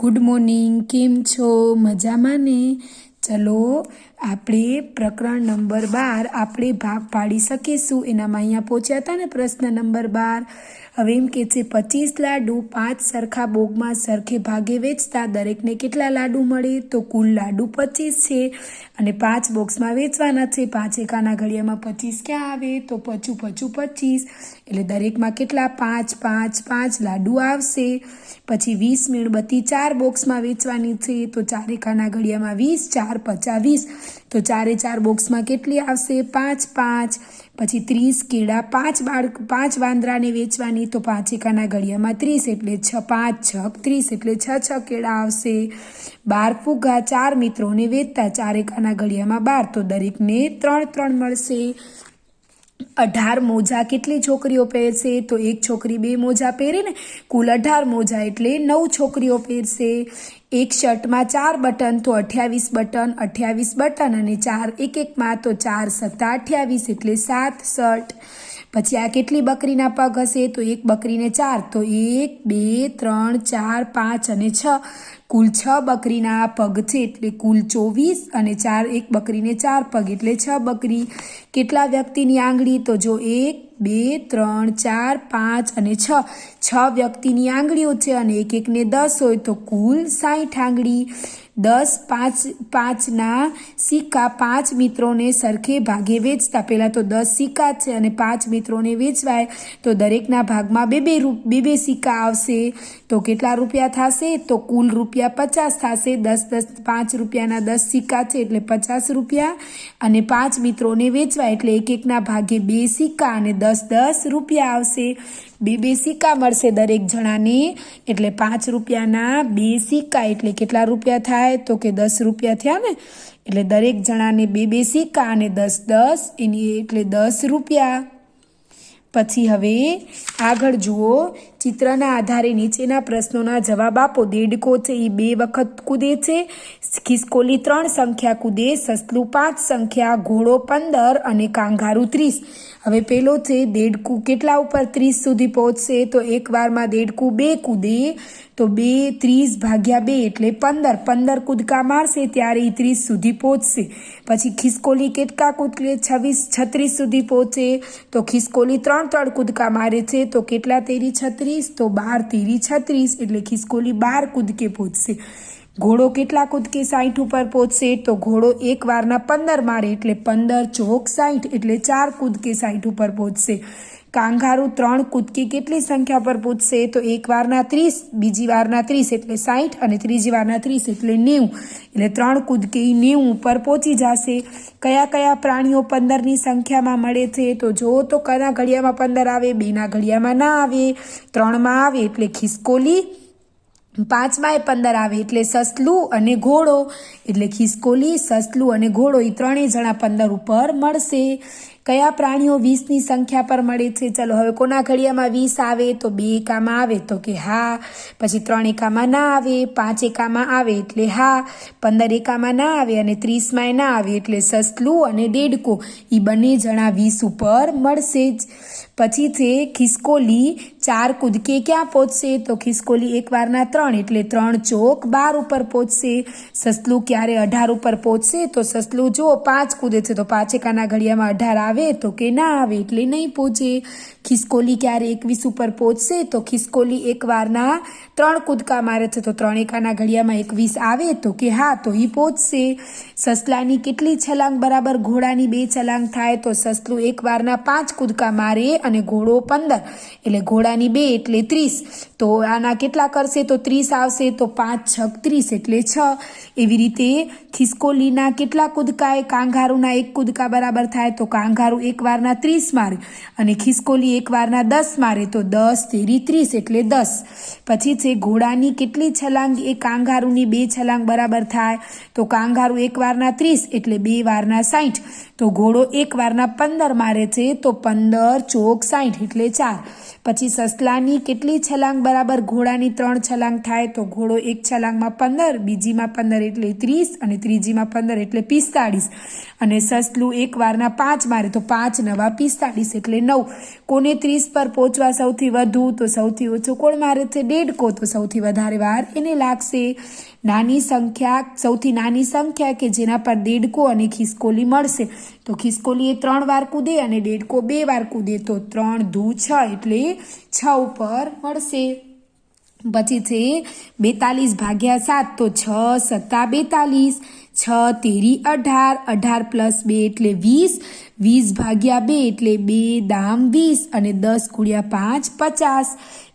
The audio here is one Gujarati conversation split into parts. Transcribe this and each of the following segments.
ગુડ મોર્નિંગ કેમ છો? મજામાં ને? ચલો આપણે પ્રકરણ નંબર બાર આપણે ભાગ પાડી શકીશું. એનામાં અહીંયા પહોંચ્યા હતા ને પ્રશ્ન નંબર બાર. હવે એમ કે છે, પચીસ લાડુ પાંચ સરખા બોગમાં સરખે ભાગે વેચતા દરેકને કેટલા લાડુ મળે? તો કુલ લાડુ પચીસ છે અને પાંચ બોક્સમાં વેચવાના છે. પાંચ એકાના ઘડિયામાં પચીસ ક્યાં આવે? તો પચું પચું પચીસ. એટલે દરેકમાં કેટલા? પાંચ પાંચ પાંચ લાડુ આવશે. પછી વીસ મીણબત્તી ચાર બોક્સમાં વેચવાની છે. તો ચાર એકાના ઘડિયામાં વીસ, ચાર પચાસ વીસ તો ચારે ચાર બોક્સમાં કેટલી આવશે? પાંચ પાંચ. પછી ત્રીસ કેળા, પાંચ બાળ, પાંચ વાંદરાને વેચવાની તો પાંચ એકાના ઘડિયામાં ત્રીસ એટલે છ, પાંચ છ ત્રીસ એટલે છ છ કેળા આવશે. બાર ફુગ્ગા ચાર મિત્રોને વેચતા, ચાર એકાના ઘડિયામાં બાર. તો દરેકને ત્રણ ત્રણ મળશે. અઢાર મોજા કેટલી છોકરીઓ પહેરશે? તો એક છોકરી બે મોજા પહેરે ને કુલ અઢાર મોજા એટલે નવ છોકરીઓ પહેરશે. એક શર્ટમાં ચાર બટન, તો અઠ્યાવીસ બટન અઠ્યાવીસ બટન અને ચાર એક એકમાં, તો ચાર સત્તા અઠ્યાવીસ એટલે સાત શર્ટ. પછી આ કેટલી બકરીના પગ હશે? તો એક બકરીને ચાર, તો એક, બે, ત્રણ, ચાર, પાંચ અને છ. કુલ છ બકરીના પગ છે એટલે કુલ ચોવીસ અને ચાર, એક બકરીને ચાર પગ. એટલે છ બકરી કેટલા વ્યક્તિની આંગળી? તો જો એક, બે, ત્રણ, ચાર, પાંચ અને છ. છ વ્યક્તિની આંગળીઓ છે અને એક એકને દસ હોય તો કુલ સાઠ આંગળી. દસ પાંચ, પાંચના સિક્કા પાંચ મિત્રોને સરખે ભાગે વેચતા. પહેલાં તો દસ સિક્કા છે અને પાંચ મિત્રોને વેચવાય. તો દરેકના ભાગમાં બે બે રૂપ, બે બે સિક્કા આવશે. તો કેટલા રૂપિયા થશે? તો કુલ રૂપિયા પચાસ થશે. દસ દસ, પાંચ રૂપિયાના દસ સિક્કા છે એટલે પચાસ રૂપિયા. અને પાંચ મિત્રોને વેચવા એટલે એક એકના ભાગે બે સિક્કા અને દસ દસ રૂપિયા આવશે. બે બે સિક્કા મળશે દરેક જણાને. એટલે પાંચ રૂપિયાના બે સિક્કા એટલે કેટલા રૂપિયા થાય? તો કે દસ રૂપિયા થયા ને? એટલે દરેક જણાને બે બે સિક્કા અને દસ દસ. એની એટલે દસ રૂપિયા. પછી હવે આગળ જુઓ. ચિત્રના આધારે નીચેના પ્રશ્નોના જવાબ આપો. દેડકો છે એ બે વખત કૂદે છે. ખિસકોલી ત્રણ સંખ્યા કૂદે, સસલું પાંચ સંખ્યા, ઘોડો પંદર અને કાંગારું ત્રીસ. હવે પેલો છે, દેડકું કેટલા ઉપર ત્રીસ સુધી પહોંચશે? તો એક વારમાં દેડકું બે કૂદે, તો બે ત્રીસ ભાગ્યા બે એટલે પંદર. પંદર કૂદકા મારશે ત્યારે એ ત્રીસ સુધી પહોંચશે. પછી ખિસકોલી કેટલા કૂદકે? છવ્વીસ, છત્રીસ સુધી પહોંચે. તો ખિસકોલી ત્રણ ત્રણ કૂદકા મારે છે. તો કેટલા તેરી? છત્રીસ. તો બાર તેરી છત્રીસ એટલે ખિસકોલી બાર કૂદકે પહોંચશે. ઘોડો કેટલા કૂદકે સાઠ ઉપર પહોંચશે, તો ઘોડો એક વારના પંદર મારે એટલે પંદર ચોક સાઠ એટલે ચાર કૂદકે સાઠ ઉપર પહોંચશે. કાંગારું ત્રણ કૂદકી કેટલી સંખ્યા પર પૂછશે તો એક વારના ત્રીસ, બીજી વારના ત્રીસ એટલે સાઠ અને ત્રીજી વારના ત્રીસ એટલે નેવું. એટલે ત્રણ કૂદકી નેવું ઉપર પહોંચી જશે. કયા કયા પ્રાણીઓ પંદરની સંખ્યામાં મળે છે, તો જો તો કના ઘડિયામાં પંદર આવે, બેના ઘડિયામાં ના આવે. ત્રણમાં આવે એટલે ખિસકોલી પાંચમાં બાય પંદર આવે એટલે સસલું અને ઘોડો, એટલે ખિસકોલી, સસલું અને ઘોડો એ ત્રણેય જણા પંદર ઉપર મળશે. કયા પ્રાણીઓ વીસની સંખ્યા પર મળે છે? ચલો, હવે કોના ઘડિયામાં વીસ આવે તો બે એકામાં આવે તો કે હા. પછી ત્રણ એકામાં ના આવે, પાંચ એકામાં આવે એટલે હા. પંદર એકામાં ના આવે અને ત્રીસમાં ના આવે એટલે સસલું અને ડેડકો. એ બંને જણા વીસ ઉપર મળશે જ. પછી છે ખિસકોલી, ચાર કૂદકે ક્યાં પહોંચશે? તો ખિસકોલી એક વારના ત્રણ એટલે ત્રણ ચોક બાર ઉપર પહોંચશે. સસલું ક્યારે અઢાર ઉપર પહોંચશે? તો સસલું જુઓ પાંચ કૂદે છે તો પાંચ એકાના ઘડિયામાં અઢાર આવે. તો કે ના આવે એટલે નહીં પહોંચે. ખિસકોલી ક્યારે એકવીસ ઉપર પહોંચશે તો ખિસકોલી એક વારના ત્રણ કૂદકા મારે છે. તો ત્રણ એકાના ઘડિયામાં એકવીસ આવે તો કે હા, તો એ પહોંચશે. સસલાની કેટલી છલાંગ બરાબર? ઘોડાની બે છલાંગ થાય તો સસલું એક વારના પાંચ કૂદકા મારે અને ઘોડો પંદર. એટલે ઘોડાની બે એટલે ત્રીસ. તો આના કેટલા કરશે? તો ત્રીસ આવશે તો પાંચ છક ત્રીસ એટલે છ. એવી રીતે ખિસકોલીના કેટલા કૂદકાએ કાંઘારુના એક કૂદકા બરાબર થાય તો કાંઘારું એક વારના ત્રીસ મારે અને ખિસકોલી એક વારના દસ મારે, તો દસ તેરી ત્રીસ એટલે દસ. પછી છે ઘોડાની કેટલી છલાંગ? એ કાંગારુની બે છલાંગ બરાબર થાય. તો કાંઘારું એક વારના ત્રીસ એટલે બે વારના સાઠ તો ઘોડો એક વારના પંદર મારે છે, તો પંદર ચોક સાઠ એટલે ચાર. પછી સસલાની કેટલી છલાંગ? બરાબર ઘોડાની ત્રણ છલાંગ થાય, તો ઘોડો એક છલાંગમાં પંદર, બીજીમાં પંદર એટલે ત્રીસ અને ત્રીજીમાં પંદર એટલે પિસ્તાળીસ. અને સસલું એક વારના પાંચ મારે તો પાંચ, નવા પિસ્તાળીસ એટલે નવ. કોને ત્રીસ પર પહોંચવા સૌથી વધુ, તો સૌથી ઓછો કોણ મારે છે? દેડકો. તો સૌથી વધારે વાર એને લાગશે નાની સંખ્યા, સૌથી નાની સંખ્યા કે જેના પર દેડકો અને ખિસકોલી મળશે. તો ખિસકોલીએ ત્રણ વાર કૂદે અને દેડકો બે વાર કૂદે, તો ત્રણ ધૂ છ એટલે છ ઉપર મળશે. પછી છે બેતાલીસ ભાગ્યા સાત, તો છ સત્તા બેતાલીસ. છ, તેરી અઢાર અઢાર પ્લસ બે એટલે વીસ વીસ ભાગ્યા બે એટલે બે દામ વીસ અને દસ ગુણ્યા પાંચ, પચાસ.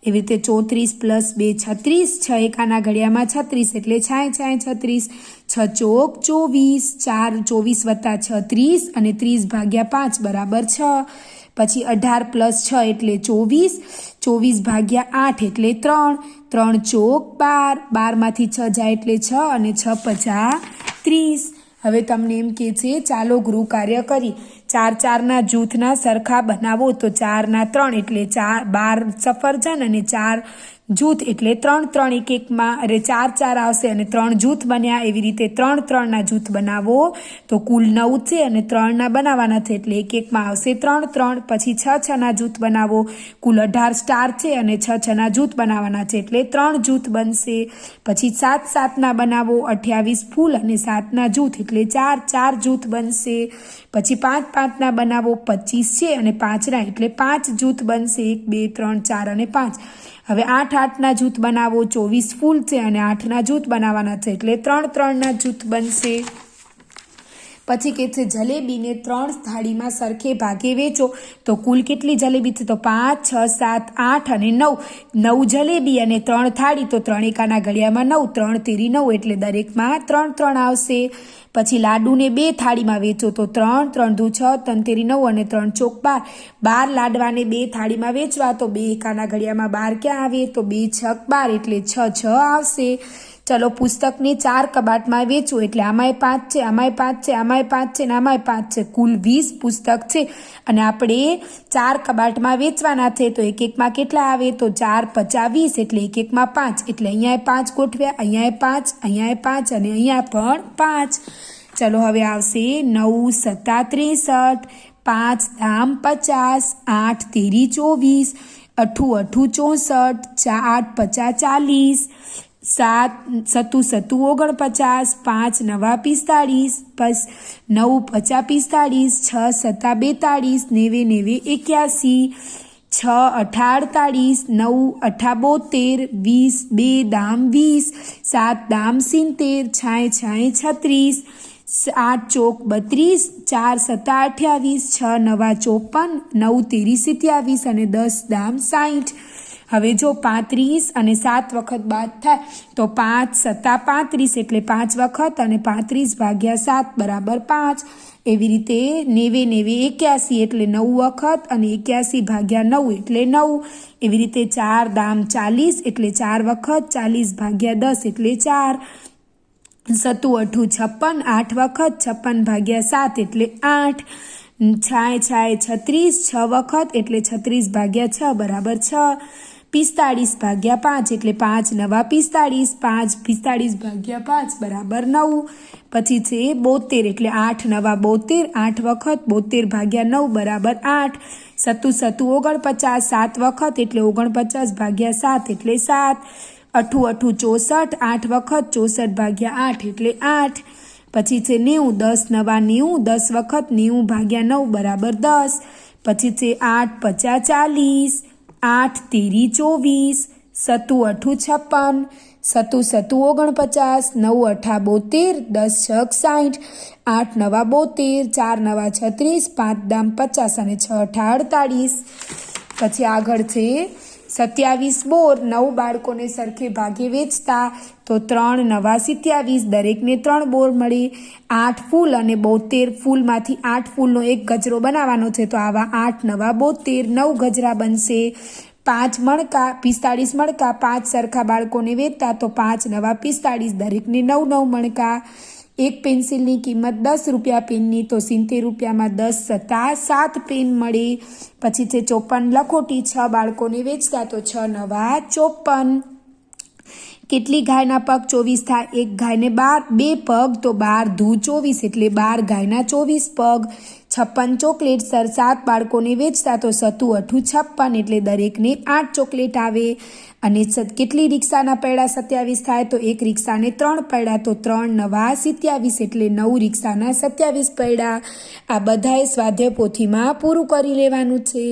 એવી રીતે ચોત્રીસ પ્લસ બે છત્રીસ, છ એકાના ઘડિયામાં છત્રીસ એટલે છાંય છાંય, છત્રીસ. છ ચોક ચોવીસ, ચાર ચોવીસ વત્તા છત્રીસ અને ત્રીસ ભાગ્યા પાંચ બરાબર છ. પછી અઢાર પ્લસ છ એટલે ચોવીસ ચોવીસ ભાગ્યા આઠ એટલે ત્રણ. ત્રણ ચોક બાર, બારમાંથી છ જાય એટલે છ અને છ પચા ત્રીસ હવે તમને એમ કે છે, ચાલો ગૃહ કાર્ય કરી. ચાર ચારના જૂથના સરખા બનાવો તો ચારના ત્રણ, એટલે ચાર બાર સફરજન અને ચાર જૂથ એટલે ત્રણ ત્રણ એક એકમાં અરે ચાર ચાર આવશે અને ત્રણ જૂથ બન્યા, એવી રીતે ત્રણ ત્રણના જૂથ બનાવો. તો કુલ નવ છે અને ત્રણના બનાવવાના છે એટલે એક એકમાં આવશે ત્રણ ત્રણ, પછી છ છના જૂથ બનાવો. કુલ અઢાર સ્ટાર છે અને છ છના જૂથ બનાવવાના છે એટલે ત્રણ જૂથ બનશે. પછી સાત સાતના બનાવો, અઠ્યાવીસ ફૂલ અને સાતના જૂથ એટલે ચાર ચાર જૂથ બનશે. પછી પાંચ પાંચના બનાવો, પચીસ છે અને પાંચના એટલે પાંચ જૂથ બનશે. એક, બે, ત્રણ, ચાર અને પાંચ. હવે આઠ આઠના જૂથ બનાવો, ચોવીસ ફૂલ છે અને આઠના જૂથ બનાવવાના છે એટલે ત્રણ ત્રણના જૂથ બનશે. પછી કે છે, જલેબીને ત્રણ થાળીમાં સરખે ભાગે વેચો. તો કુલ કેટલી જલેબી છે? તો પાંચ, છ, સાત, આઠ અને નવ. નવ જલેબી અને ત્રણ થાળી. તો ત્રણ એકાના ઘડિયામાં નવ, ત્રણ તેરી નવ એટલે દરેકમાં ત્રણ ત્રણ આવશે. પછી લાડુને બે થાળીમાં વેચો. તો ત્રણ ત્રણ દુ છ, ત્રણ તેરી નવ અને ત્રણ ચોક બાર. બાર લાડવાને બે થાળીમાં વેચવા. તો બે એકાના ઘડિયામાં બાર ક્યાં આવે? તો બે છક બાર એટલે છ છ આવશે. ચલો પુસ્તકની ચાર કબાટમાં વેચું. એટલે આમાંય પાંચ છે, આમાંય પાંચ છે, આમાંય પાંચ છે, ને આમાંય પાંચ છે. કુલ વીસ પુસ્તક છે. અને આપણે ચાર કબાટમાં વેચવાના છે. તો એક એકમાં કેટલા આવે? તો ચાર પચા વીસ, એટલે એક એકમાં પાંચ. એટલે અહીંયા પાંચ ગોઠવ્યા, અહીંયા પાંચ અહીંયા પાંચ અને અહીંયા પણ પાંચ. ચલો હવે આવશે નવ, સત્તા ત્રેસઠ, પાંચ, ધામ પચાસ, આઠ, તેરી ચોવીસ અઠું અઠું ચોસઠ આઠ પચા ચાલીસ સાત સત્તુ સત્તુ ઓગણપચાસ, પાંચ નવા પિસ્તાળીસ પસ નવ પચા પિસ્તાળીસ, છ સત્તા બેતાળીસ, નેવે નેવે એક્યાસી, છ અઠાડતાળીસ નવ અઠા બોતેર, વીસ બે દામ વીસ, સાત દામ સિત્તેર, છાંય છાંય છત્રીસ, આઠ ચોક બત્રીસ, ચાર સત્તા અઠ્યાવીસ, છ નવા ચોપન, નવ તેરી સિત્યાવીસ અને દસ દામ સાઠ હવે જો પાંત્રીસ અને સાત વખત બાદ થાય, તો પાંચ સત્તા પાંત્રીસ એટલે પાંચ વખત અને પાંત્રીસ ભાગ્યા સાત બરાબર પાંચ. એવી રીતે નેવે નેવે એક્યાસી એટલે નવ વખત અને એક્યાસી ભાગ્યા નવ એટલે નવ. એવી રીતે ચાર દામ ચાલીસ એટલે ચાર વખત, ચાલીસ ભાગ્યા દસ એટલે ચાર. સત્તુ અઠું છપ્પન, આઠ વખત, છપ્પન ભાગ્યા સાત એટલે આઠ. છાય છાય છત્રીસ, છ વખત એટલે છત્રીસ ભાગ્યા છ બરાબર છ. પિસ્તાળીસ ભાગ્યા પાંચ એટલે પાંચ નવા પિસ્તાળીસ, પાંચ પિસ્તાળીસ ભાગ્યા પાંચ બરાબર નવ. પછી છે બોતેર એટલે આઠ નવા બોતેર, આઠ વખત બોતેર ભાગ્યા નવ બરાબર આઠ. સત્તુ સત્તુ ઓગણપચાસ, સાત વખત એટલે ઓગણપચાસ ભાગ્યા સાત એટલે સાત. અઠું અઠું ચોસઠ, આઠ વખત ચોસઠ ભાગ્યા આઠ એટલે આઠ. પછી છે નેવું, દસ નવા નેવું, દસ વખત નેવું ભાગ્યા નવ બરાબર દસ. પછી છે આઠ પચાસ ચાલીસ. આઠ તેરી ચોવીસ, સત્તુ અઠું, છપ્પન, સત્તુ સત્તુ ઓગણપચાસ, નવ અઠા બોતેર, દસ છક સાઠ, આઠ નવા બોતેર, ચાર નવા છત્રીસ, પાંચ દામ પચાસ અને છ અઠા અડતાળીસ. પછી આગળ છે સત્યાવીસ બોર નવ બાળકોને સરખે ભાગે વેચતા, તો ત્રણ નવા સિત્યાવીસ દરેકને ત્રણ બોર મળે. આઠ ફૂલ અને બોતેર ફૂલમાંથી આઠ ફૂલનો એક ગજરો બનાવવાનો છે, તો આવા આઠ નવા બોતેર નવ ગજરા બનશે. પાંચ મણકા, પિસ્તાળીસ મણકા પાંચ સરખા બાળકોને વેચતા, તો પાંચ નવા પિસ્તાળીસ દરેકને નવ નવ મણકા. એક પેન્સિલની કિંમત દસ રૂપિયા પેનની તો સિત્તેર રૂપિયામાં દસ સત્તા સાત પેન મળી. પછી છે ચોપન લખોટી, છ બાળકોને વેચતા તો છ નવા ચોપન. કેટલી ગાયના પગ ચોવીસ થાય? એક ગાયને બાર, બે પગ તો બાર ધૂ ચોવીસ. એટલે બાર ગાયના ચોવીસ પગ. છપ્પન ચોકલેટ સર સાત બાળકોને વેચતા તો સતું અઠું છપ્પન એટલે દરેકને આઠ ચોકલેટ આવે. અને કેટલી રિક્ષાના પૈડા સત્યાવીસ થાય તો એક રિક્ષાને ત્રણ પૈડા, તો ત્રણ નવા સિત્યાવીસ એટલે નવ રિક્ષાના સત્યાવીસ પૈડા. આ બધાએ સ્વાધ્યાય પોથીમાં પૂરું કરી લેવાનું છે.